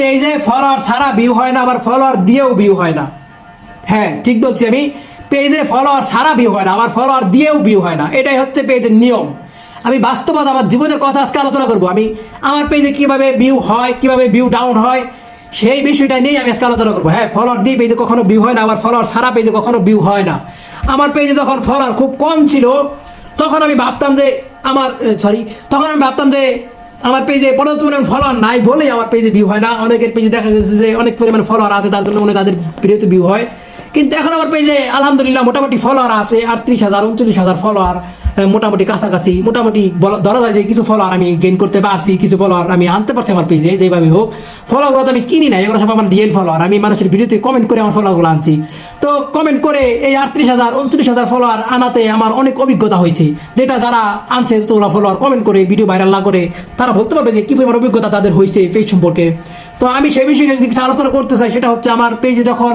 পেজে ফলোয়ার সারা ভিউ হয় না, আবার ফলোয়ার দিয়েও ভিউ হয় না। হ্যাঁ ঠিক বলছি আমি। পেজে ফলোয়ার সারা ভিউ হয় না, আবার ফলোয়ার দিয়েও ভিউ হয় না। এটাই হচ্ছে পেজের নিয়ম। আমি বাস্তবতা, আমার জীবনের কথা আজকে আলোচনা করব। আমি আমার পেজে কীভাবে ভিউ হয়, কীভাবে ভিউ ডাউন হয়, সেই বিষয়টা নিয়ে আমি আজকে আলোচনা করব। হ্যাঁ ফলোয়ার দিয়ে পেজে কখনো ভিউ হয় না, আবার ফলোয়ার সারা পেজে কখনো ভিউ হয় না। আমার পেজে যখন ফলোয়ার খুব কম ছিল, তখন আমি ভাবতাম যে আমার সরি তখন আমি ভাবতাম যে আমার পেজে পর্যাপ্ত পরিমাণ ফলোয়ার নাই বলেই আমার পেজে ভিউ হয় না। অনেকের পেজে দেখা গেছে যে অনেক পরিমাণ ফলোয়ার আছে তার জন্য মনে তাদের ভিডিওতে ভিউ হয়। কিন্তু এখন আমার পেজে আলহামদুলিল্লাহ মোটামুটি ফলোয়ার আছে, আটত্রিশ হাজার, উনচল্লিশ হাজার ফলোয়ার মোটামুটি কাছাকাছি, মোটামুটি ধরা যায় যে কিছু ফলোয়ার আমি গেইন করতে পারছি, কিছু ফলোয়ার আমি আনতে পারছি আমার পেজে যেভাবে হোক ফলোয়ারগুলো তো আমি কিনি না এগুলো সব আমার রিয়েল ফলোয়ার আমি মানুষের ভিডিওতে কমেন্ট করে আমার ফলোয়ারগুলো আনছি। তো কমেন্ট করে এই আটত্রিশ হাজার উনত্রিশ হাজার ফলোয়ার আনাতে আমার অনেক অভিজ্ঞতা হয়েছে, যেটা যারা আনছে তোমরা ফলোয়ার কমেন্ট করে ভিডিও ভাইরাল না করে, তারা বলতে পারবে যে কি পরিমাণ অভিজ্ঞতা তাদের হয়েছে পেজ সম্পর্কে। তো আমি সেই বিষয়ে যদি কিছু আলোচনা করতে চাই, সেটা হচ্ছে আমার পেজে যখন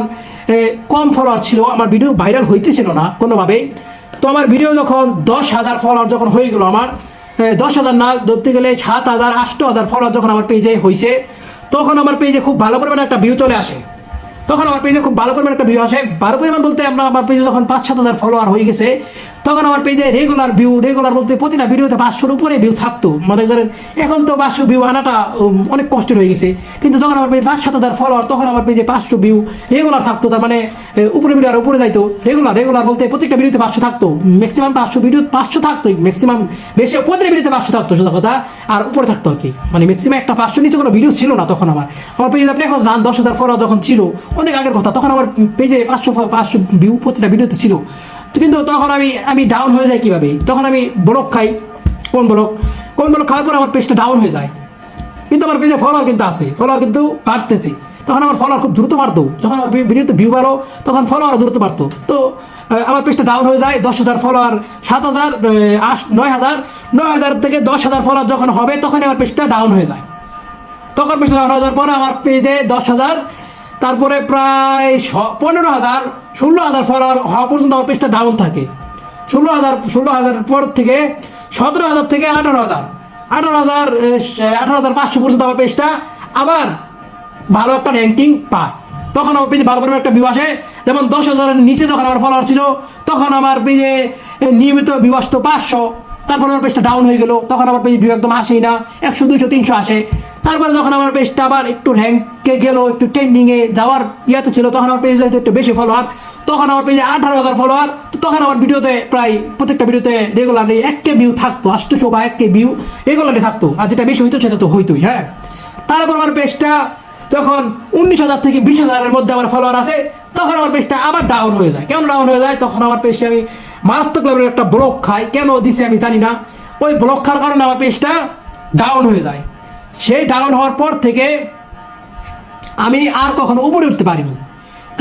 কম ফলোয়ার ছিল, আমার ভিডিও ভাইরাল হইতেছিল না, কোনোভাবেই। তো আমার ভিডিও যখন দশ হাজার ফলোয়ার যখন হয়ে গেলো আমার দশ হাজার না, ধরতে গেলে সাত হাজার, আষ্ট হাজার ফলোয়ার যখন আমার পেজে হয়েছে তখন আমার পেজে খুব ভালো পরিমাণে একটা ভিউ চলে আসে। তখন আমার পেজে খুব ভালো পরিমাণে একটা ভিউ আসে। ভালো পরিমাণ বলতে আমরা, আমার পেজে যখন পাঁচ সাত হাজার ফলোয়ার হয়ে গেছে তখন আমার পেজে রেগুলার ভিউ রেগুলার বলতে প্রতিটা ভিডিওতে পাঁচশোর উপরে ভিউ থাকতো। মনে করেন, এখন তো পাঁচশো ভিউ আনাটা অনেক কষ্টের হয়ে গেছে। কিন্তু যখন আমার পেজে পাঁচ সাত হাজার ফলোয়ার তখন আমার পেজে পাঁচশো ভিউ রেগুলার থাকতো, তার মানে উপরে ভিডিও আর উপরে যাইতো। রেগুলার রেগুলার বলতে প্রত্যেকটা ভিডিওতে পাঁচশো থাকতো। ম্যাক্সিমাম পাঁচশো ভিডিও পাঁচশো থাকতো ম্যাক্সিমাম বেশি, প্রতিটা ভিডিওতে পাঁচশো থাকতো, সোজা কথা। আর উপরে থাকতো আর কি। মানে ম্যাক্সিমাম একটা পাঁচশো নিচে কোনো ভিডিও ছিল না তখন আমার। আমার পেজে আপনি এখন জান দশ হাজার ফলোয়ার যখন ছিল, অনেক আগের কথা, তখন আমার পেজে পাঁচশো পাঁচশো ভিউ প্রতিটা ভিডিওতে ছিল। কিন্তু তখন আমি আমি ডাউন হয়ে যাই কীভাবে? তখন আমি ব্লক খাই। কোন ব্লক? কোন ব্লক খাওয়ার পর আমার পেজটা ডাউন হয়ে যায়। কিন্তু আমার পেজে ফলোয়ার কিন্তু আছে। ফলোয়ার কিন্তু বাড়তেছে। তখন আমার ফলোয়ার খুব দ্রুত বাড়তো। যখন ভিডিওতে ভিউ বাড়ো তখন ফলোয়ার দ্রুত বাড়তো। তো আমার পেজটা ডাউন হয়ে যায়। দশ হাজার ফলোয়ার সাত হাজার আট নয় হাজার নয় হাজার থেকে দশ হাজার ফলোয়ার যখন হবে তখন আমার পেজটা ডাউন হয়ে যায়। তখন পেজটা ডাউন হয়ে যাওয়ার পরে আমার পেজে দশ হাজার, তারপরে প্রায় পনেরো হাজার ষোলো হাজার ফলোয়ার হওয়া পর্যন্ত আমার পেজটা ডাউন থাকে। ষোলো হাজার ষোলো হাজার পর থেকে সতেরো হাজার থেকে আঠারো হাজার। আঠারো হাজার আঠারো হাজার পাঁচশো পর্যন্ত আমার পেজটা আবার ভালো একটা র্যাঙ্কিং পায়। তখন আমার পেজে ভালো পরিমাণ একটা ভিউ আসে। যেমন দশ হাজারের নিচে যখন আমার ফলোয়ার ছিল, তখন আমার পেজে নিয়মিত ভিউ আসতো পাঁচশো। তারপর আমার পেজটা ডাউন হয়ে গেল। তখন আমার পেজে ভিউ একদম আসেই না। একশো, দুইশো, তিনশো আসে। তারপরে যখন আমার পেজটা আবার একটু র্যাঙ্কে গেল, একটু ট্রেন্ডিংয়ে যাওয়ার ইয়েতে ছিল, তখন আমার পেজে একটু বেশি ফলোয়ার তখন আমার পেজে আঠারো হাজার ফলোয়ার তো তখন আমার ভিডিওতে প্রায় প্রত্যেকটা ভিডিওতে রেগুলারলি এক কে ভিউ থাকতো, আষ্টশো বা এক কে ভিউ রেগুলারলি থাকতো। আর যেটা বেশি হইতো, সেটা তো হইতোই হ্যাঁ? তারপর আমার পেজটা যখন উনিশ হাজার থেকে বিশ হাজারের মধ্যে আমার ফলোয়ার আছে, তখন আমার পেজটা আবার ডাউন হয়ে যায়। কেন ডাউন হয়ে যায়? তখন আমার পেজটা আমি মারাত্মক লেভেলের একটা ব্লক খাই। কেন দিচ্ছে আমি জানি না। ওই ব্লক খাওয়ার কারণে আমার পেজটা ডাউন হয়ে যায়। সেই ডাউন হওয়ার পর থেকে আমি আর কখনো উপরে উঠতে পারিনি।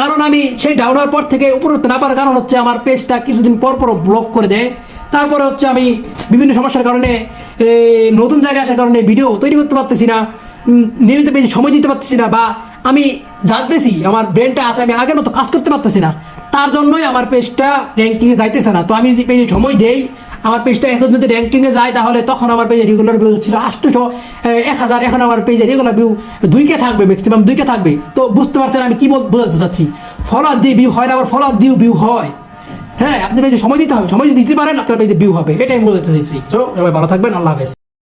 কারণ আমি সেই ডাউন হওয়ার পর থেকে উপরে উঠতে না পারার কারণ হচ্ছে আমার পেজটা কিছুদিন পর পর ব্লক করে দেয়। তারপরে হচ্ছে আমি বিভিন্ন সমস্যার কারণে নতুন জায়গায় আসার কারণে ভিডিও তৈরি করতে পারতেছি না নিয়মিত পেজে সময় দিতে পারতেছি না বা আমি জানতেছি, আমার ব্রেনটা আছে, আমি আগের মতো কাজ করতে পারতেছি না। তার জন্যই আমার পেজটা র্যাঙ্কিংয়ে যাইতেছে না। তো আমি যদি পেজে সময় দেই আমার পেজটা এখন যদি র্যাঙ্কিংয়ে যায়, তাহলে তখন আমার পেজে রেগুলার ভিউ ছিল আটশোশো এক হাজার, এখন আমার পেজে রেগুলার ভিউ দুইকে থাকবে ম্যাক্সিমাম দুইকে থাকবে। তো বুঝতে পারছেন আমি কি বোঝাতে চাচ্ছি? ফলোয়ার দিয়ে ভিউ হয় না, আবার ফলোয়ার দিয়ে ভিউ হয়। হ্যাঁ আপনি পেজে সময় দিতে হবে, সময় দিতে পারেন, আপনার পেজে ভিউ হবে। এটাই আমি বোঝাতে চাইছি। চলো সবাই ভালো থাকবেন, আল্লাহ হাফেজ।